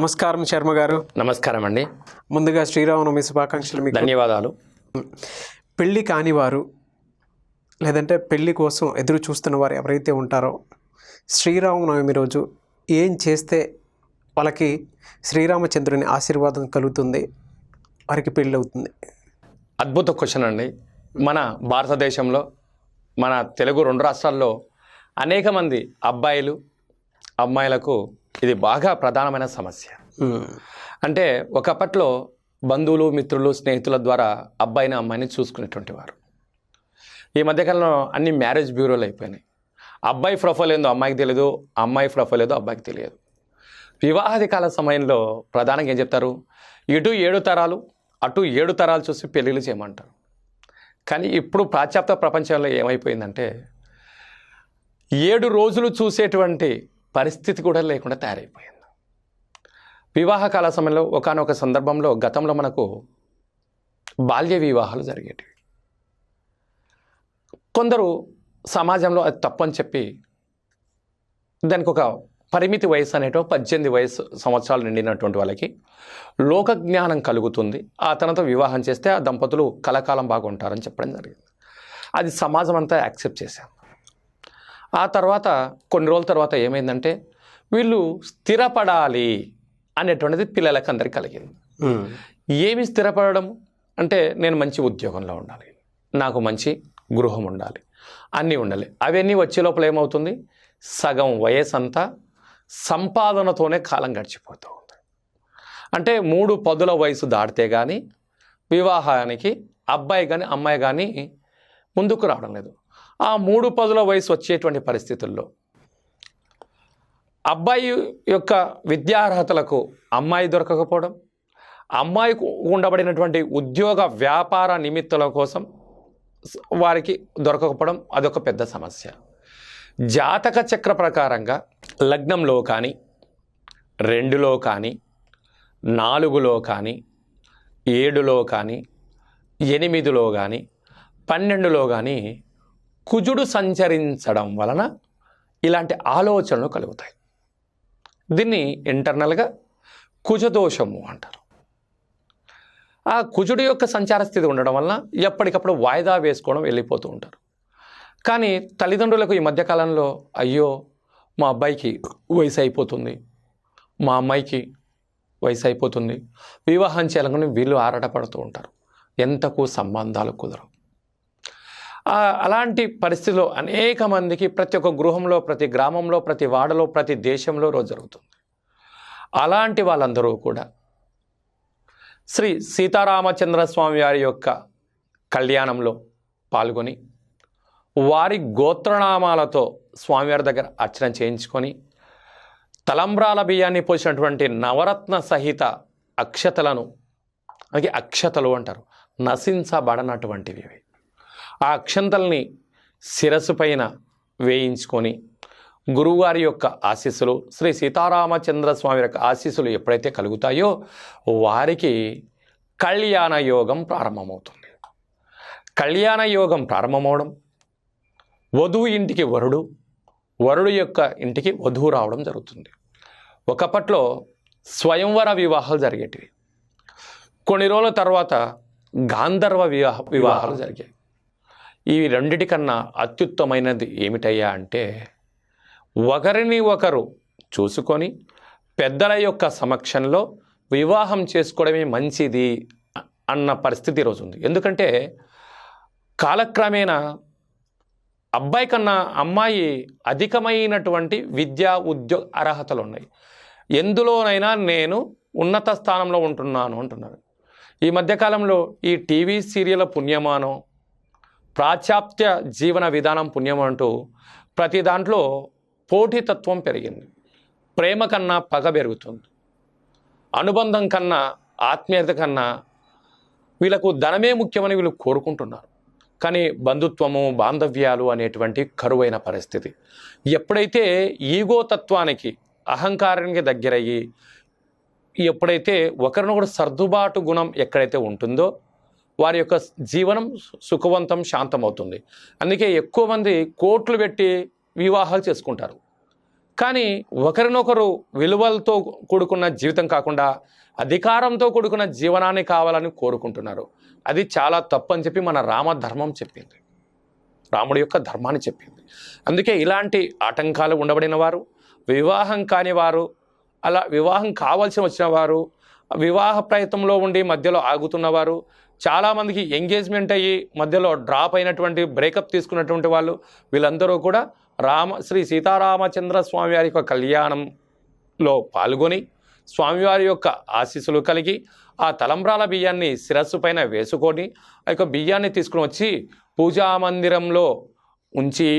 నమస్కారం శర్మ గారు. నమస్కారం అండి. ముందుగా శ్రీరామనవమి శుభాకాంక్షలు మీకు. ధన్యవాదాలు. పెళ్ళి కాని వారు లేదంటే పెళ్ళి కోసం ఎదురు చూస్తున్న వారు ఎవరైతే ఉంటారో శ్రీరామనవమి రోజు ఏం చేస్తే వాళ్ళకి శ్రీరామచంద్రుని ఆశీర్వాదం కలుగుతుంది? వారికి పెళ్ళి అవుతుంది. అద్భుత క్వశ్చన్ అండి. మన భారతదేశంలో మన తెలుగు రెండు రాష్ట్రాల్లో అనేక మంది అబ్బాయిలు అమ్మాయిలకు ఇది బాగా ప్రధానమైన సమస్య. అంటే ఒకప్పట్లో బంధువులు మిత్రులు స్నేహితుల ద్వారా అబ్బాయిని అమ్మాయిని చూసుకునేటువంటి వారు. ఈ మధ్యకాలంలో అన్ని మ్యారేజ్ బ్యూరోలు అయిపోయినాయి. అబ్బాయి ప్రొఫైల్ ఏందో అమ్మాయికి తెలియదు అమ్మాయి ప్రొఫైల్ ఏదో అబ్బాయికి తెలియదు. వివాహాది కాల సమయంలో ప్రధానంగా ఏం చెప్తారు? ఇటు ఏడు తరాలు అటు ఏడు తరాలు చూసి పెళ్ళిళ్ళు చేయమంటారు. కానీ ఇప్పుడు పాశ్చాత్య ప్రపంచంలో ఏమైపోయిందంటే ఏడు రోజులు చూసేటువంటి పరిస్థితి కూడా లేకుండా తయారైపోయింది. వివాహ కాల సమయంలో ఒకానొక సందర్భంలో గతంలో మనకు బాల్య వివాహాలు జరిగేటివి. కొందరు సమాజంలో అది తప్పని చెప్పి దానికి ఒక పరిమితి వయసు అనేటో పద్దెనిమిది వయసు సంవత్సరాలు నిండినటువంటి వాళ్ళకి లోక జ్ఞానం కలుగుతుంది. ఆ తనతో వివాహం చేస్తే ఆ దంపతులు కలకాలం బాగుంటారని చెప్పడం జరిగింది. అది సమాజం అంతా యాక్సెప్ట్ చేశాం ఆ తర్వాత కొన్ని రోజుల తర్వాత ఏమైందంటే వీళ్ళు స్థిరపడాలి అనేటువంటిది పిల్లలకి అందరికీ కలిగింది. ఏమి స్థిరపడడం? అంటే నేను మంచి ఉద్యోగంలో ఉండాలి. నాకు మంచి గృహం ఉండాలి. అన్నీ ఉండాలి. అవన్నీ వచ్చే లోపల ఏమవుతుంది? సగం వయసు అంతా సంపాదనతోనే కాలం గడిచిపోతూ ఉంది. అంటే మూడు పదుల వయసు దాటితే కానీ వివాహానికి అబ్బాయి కానీ అమ్మాయి కానీ ముందుకు రావడం లేదు. ఆ మూడు పదుల వయసు వచ్చేటువంటి పరిస్థితుల్లో అబ్బాయి యొక్క విద్యార్హతలకు అమ్మాయి దొరకకపోవడం అమ్మాయికి ఉండబడినటువంటి ఉద్యోగ వ్యాపార నిమిత్తుల కోసం వారికి దొరకకపోవడం అదొక పెద్ద సమస్య. జాతక చక్ర ప్రకారంగా లగ్నంలో కానీ రెండులో కానీ నాలుగులో కానీ ఏడులో కానీ ఎనిమిదిలో కానీ పన్నెండులో కానీ కుజుడు సంచరించడం వలన ఇలాంటి ఆలోచనలు కలుగుతాయి. దీన్ని ఇంటర్నల్గా కుజదోషము అంటారు. ఆ కుజుడు యొక్క సంచార స్థితి ఉండడం వలన ఎప్పటికప్పుడు వాయిదా వేసుకోవడం వెళ్ళిపోతూ ఉంటారు. కానీ తల్లిదండ్రులకు ఈ మధ్యకాలంలో అయ్యో మా అబ్బాయికి వయసు అయిపోతుంది మా అమ్మాయికి వయసు అయిపోతుంది వివాహం చేయాలని వీళ్ళు ఆరాటపడుతూ ఉంటారు. ఎంతకు సంబంధాలు కుదరవు. అలాంటి పరిస్థితిలో అనేక మందికి ప్రతి ఒక్క గృహంలో ప్రతి గ్రామంలో ప్రతి వాడలో ప్రతి దేశంలో రోజు జరుగుతుంది. అలాంటి వాళ్ళందరూ కూడా శ్రీ సీతారామచంద్ర స్వామి వారి యొక్క కళ్యాణంలో పాల్గొని వారి గోత్రనామాలతో స్వామివారి దగ్గర అర్చన చేయించుకొని తలంబ్రాల బియ్యాన్ని పోసినటువంటి నవరత్న సహిత అక్షతలను అలాగే అక్షతలు అంటారు నశించబడనటువంటివి ఇవి ఆ అక్షంతల్ని శిరస్సు పైన వేయించుకొని గురువుగారి యొక్క ఆశీస్సులు శ్రీ సీతారామచంద్ర స్వామి యొక్క ఆశీస్సులు ఎప్పుడైతే కలుగుతాయో వారికి కళ్యాణ యోగం ప్రారంభమవుతుంది. కళ్యాణ యోగం ప్రారంభమవడం వధువు ఇంటికి వరుడు వరుడు యొక్క ఇంటికి వధువు రావడం జరుగుతుంది. ఒకప్పట్లో స్వయంవర వివాహాలు జరిగేటివి. కొన్ని రోజుల తర్వాత గాంధర్వ వివాహ వివాహాలు జరిగాయి ఈ రెండిటికన్నా అత్యుత్తమైనది ఏమిటయ్యా అంటే ఒకరిని ఒకరు చూసుకొని పెద్దల యొక్క సమక్షంలో వివాహం చేసుకోవడమే మంచిది అన్న పరిస్థితి ఈరోజు ఉంది. ఎందుకంటే కాలక్రమేణా అబ్బాయి కన్నా అమ్మాయి అధికమైనటువంటి విద్యా ఉద్యోగ అర్హతలు ఉన్నాయి. ఎందులోనైనా నేను ఉన్నత స్థానంలో ఉంటున్నాను అంటున్నారు. ఈ మధ్యకాలంలో ఈ టీవీ సీరియల్ పుణ్యమానం ప్రాచాప్త్య జీవన విధానం పుణ్యం అంటూ ప్రతి దాంట్లో పోటీతత్వం పెరిగింది. ప్రేమ కన్నా పగ పెరుగుతుంది. అనుబంధం కన్నా ఆత్మీయత కన్నా వీళ్ళకు ధనమే ముఖ్యమని వీళ్ళు కోరుకుంటున్నారు. కానీ బంధుత్వము బాంధవ్యాలు అనేటువంటి కరువైన పరిస్థితి. ఎప్పుడైతే ఈగో తత్వానికి అహంకారానికి దగ్గరయ్యి ఎప్పుడైతే ఒకరినొకరు సర్దుబాటు గుణం ఎక్కడైతే ఉంటుందో వారి యొక్క జీవనం సుఖవంతం శాంతం అవుతుంది అందుకే ఎక్కువ మంది కోట్లు పెట్టి వివాహాలు చేసుకుంటారు. కానీ ఒకరినొకరు విలువలతో కూడుకున్న జీవితం కాకుండా అధికారంతో కూడుకున్న జీవనాన్ని కావాలని కోరుకుంటున్నారు. అది చాలా తప్పు అని చెప్పి మన రామధర్మం చెప్పింది. రాముడి యొక్క ధర్మాన్ని చెప్పింది. అందుకే ఇలాంటి ఆటంకాలు ఉండబడిన వారు వివాహం కాని వారు అలా వివాహం కావాల్సి వచ్చిన వారు వివాహ ప్రయత్నంలో ఉండి మధ్యలో ఆగుతున్నవారు చాలామందికి ఎంగేజ్మెంట్ అయ్యి మధ్యలో డ్రాప్ అయినటువంటి బ్రేకప్ తీసుకున్నటువంటి వాళ్ళు వీళ్ళందరూ కూడా రామ శ్రీ సీతారామచంద్ర స్వామి వారి యొక్క కళ్యాణంలో పాల్గొని స్వామివారి యొక్క ఆశీస్సులు కలిగి ఆ తలంబ్రాల బియ్యాన్ని శిరస్సు పైన వేసుకొని ఆ యొక్క బియ్యాన్ని తీసుకుని వచ్చి పూజా మందిరంలో ఉంచి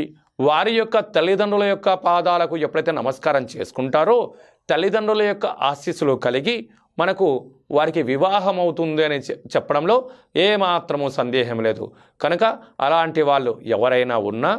వారి యొక్క తల్లిదండ్రుల యొక్క పాదాలకు ఎప్పుడైతే నమస్కారం చేసుకుంటారో తల్లిదండ్రుల యొక్క ఆశీస్సులు కలిగి మనకు వారికి వివాహం అవుతుంది అని చె- చెప్పడంలో ఏమాత్రము సందేహం లేదు. కనుక అలాంటి వాళ్ళు ఎవరైనా ఉన్నా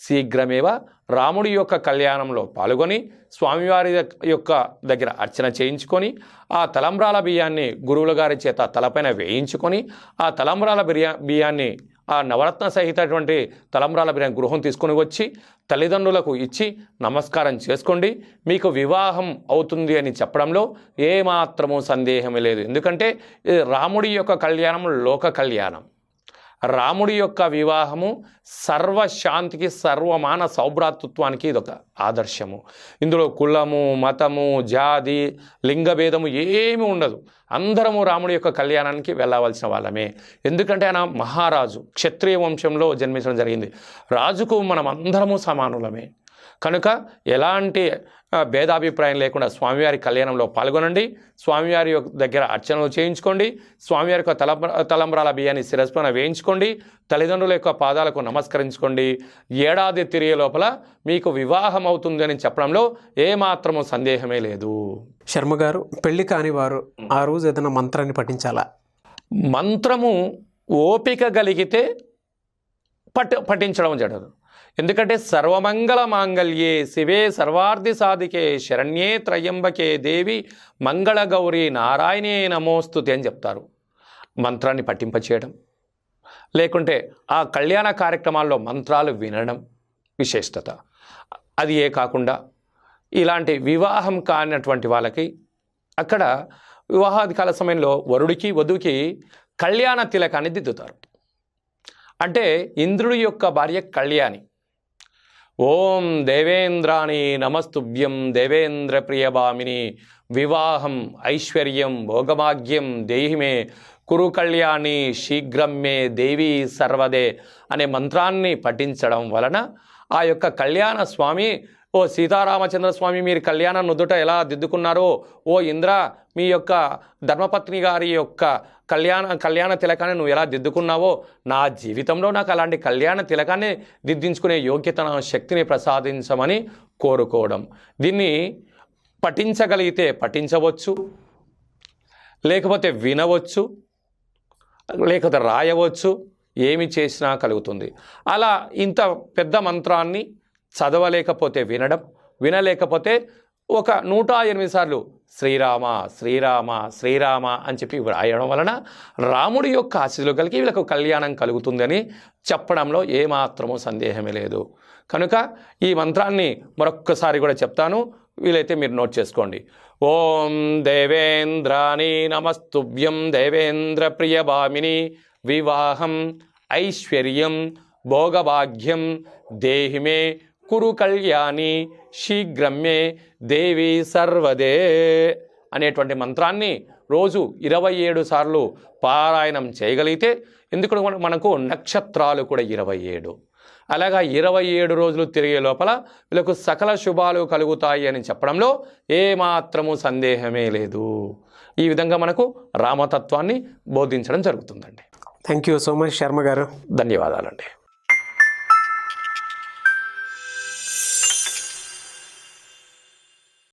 శీఘ్రమేవ రాముడి యొక్క కళ్యాణంలో పాల్గొని స్వామివారి యొక్క దగ్గర అర్చన చేయించుకొని ఆ తలంబ్రాల బియ్యాన్ని గురువుల గారి చేత తలపైన వేయించుకొని ఆ తలంబ్రాల బిర్యా బియ్యాన్ని ఆ నవరత్న సహితటువంటి తలంబ్రాల బిర్యానీ గృహం తీసుకొని వచ్చి తల్లిదండ్రులకు ఇచ్చి నమస్కారం చేసుకోండి. మీకు వివాహం అవుతుంది అని చెప్పడంలో ఏమాత్రము సందేహమే లేదు. ఎందుకంటే ఇది రాముడి యొక్క కళ్యాణం లోక కళ్యాణం. రాముడి యొక్క వివాహము సర్వశాంతికి సర్వమాన సౌభ్రాతృత్వానికి ఇదొక ఆదర్శము. ఇందులో కులము మతము జాతి లింగభేదము ఏమీ ఉండదు. అందరము రాముడి యొక్క కళ్యాణానికి వెళ్ళవలసిన వాళ్ళమే. ఎందుకంటే ఆయన మహారాజు క్షత్రియ వంశంలో జన్మించడం జరిగింది. రాజుకు మనం అందరము సమానులమే. కనుక ఎలాంటి భేదాభిప్రాయం లేకుండా స్వామివారి కళ్యాణంలో పాల్గొనండి. స్వామివారి దగ్గర అర్చనలు చేయించుకోండి. స్వామివారి యొక్క తలంబ్ర తలంబ్రాల బియ్యాన్ని శిరస్సున వేయించుకోండి. తల్లిదండ్రుల యొక్క పాదాలకు నమస్కరించుకోండి. ఏడాది తిరిగే లోపల మీకు వివాహం అవుతుంది అని చెప్పడంలో ఏమాత్రము సందేహమే లేదు. శర్మ గారు పెళ్ళి కాని వారు ఆ రోజు ఏదైనా మంత్రాన్ని పఠించాలా? మంత్రము ఓపిక కలిగితే పట్ పఠించడం జరగదు. ఎందుకంటే సర్వమంగళ మాంగళ్యే శివే సర్వార్థి సాధికే శరణ్యే త్రయంబకే దేవి మంగళ గౌరి నారాయణే నమోస్తుతి అని చెప్తారు. మంత్రాన్ని పట్టింపచేయడం లేకుంటే ఆ కళ్యాణ కార్యక్రమాల్లో మంత్రాలు వినడం విశేషత. అది ఏ కాకుండా ఇలాంటి వివాహం కానటువంటి వాళ్ళకి అక్కడ వివాహాధికాల సమయంలో వరుడికి వధువుకి కళ్యాణ తిలకాన్ని దిద్దుతారు. అంటే ఇంద్రుడి యొక్క భార్య కళ్యాణి. ఓం దేవేంద్రాణి నమస్తుభ్యం దేవేంద్ర ప్రియభామిని వివాహం ఐశ్వర్యం భోగభాగ్యం దేహిమే. కురు కళ్యాణి శీఘ్రం మే దేవి సర్వదే అనే మంత్రాన్ని పఠించడం వలన ఆ యొక్క కళ్యాణ స్వామి ఓ సీతారామచంద్ర స్వామి మీరు కళ్యాణ నుదుట ఎలా దిద్దుకున్నారో ఓ ఇంద్ర మీ యొక్క ధర్మపత్ని గారి యొక్క కళ్యాణ కళ్యాణ తిలకాన్ని నువ్వు ఎలా దిద్దుకున్నావో నా జీవితంలో నాకు అలాంటి కళ్యాణ తిలకాన్ని దిద్దించుకునే యోగ్యత నా శక్తిని ప్రసాదించమని కోరుకోవడం. దీన్ని పఠించగలిగితే పఠించవచ్చు లేకపోతే వినవచ్చు లేకపోతే రాయవచ్చు ఏమి చేసినా కలుగుతుంది. అలా ఇంత పెద్ద మంత్రాన్ని చదవలేకపోతే వినడం వినలేకపోతే ఒక నూట ఎనిమిది సార్లు శ్రీరామ శ్రీరామ శ్రీరామ అని చెప్పి వ్రాయడం వలన రాముడి యొక్క ఆశీస్సులు కలిగి వీళ్ళకు కళ్యాణం కలుగుతుందని చెప్పడంలో ఏమాత్రము సందేహమే లేదు. కనుక ఈ మంత్రాన్ని మరొక్కసారి కూడా చెప్తాను. వీలైతే మీరు నోట్ చేసుకోండి. ఓం దేవేంద్రాని నమస్తుభ్యం దేవేంద్ర ప్రియభామిని వివాహం ఐశ్వర్యం భోగభాగ్యం దేహిమే కురు కళ్యాణి శీఘ్రమే దేవి సర్వదే అనేటువంటి మంత్రాన్ని రోజు ఇరవై ఏడు సార్లు పారాయణం చేయగలిగితే ఎందుకు మనకు నక్షత్రాలు కూడా ఇరవై ఏడు. అలాగా ఇరవై ఏడు రోజులు తిరిగే లోపల వీళ్ళకు సకల శుభాలు కలుగుతాయి అని చెప్పడంలో ఏమాత్రము సందేహమే లేదు. ఈ విధంగా మనకు రామతత్వాన్ని బోధించడం జరుగుతుందండి. Thank you so much Sharma garu. ధన్యవాదాలండి.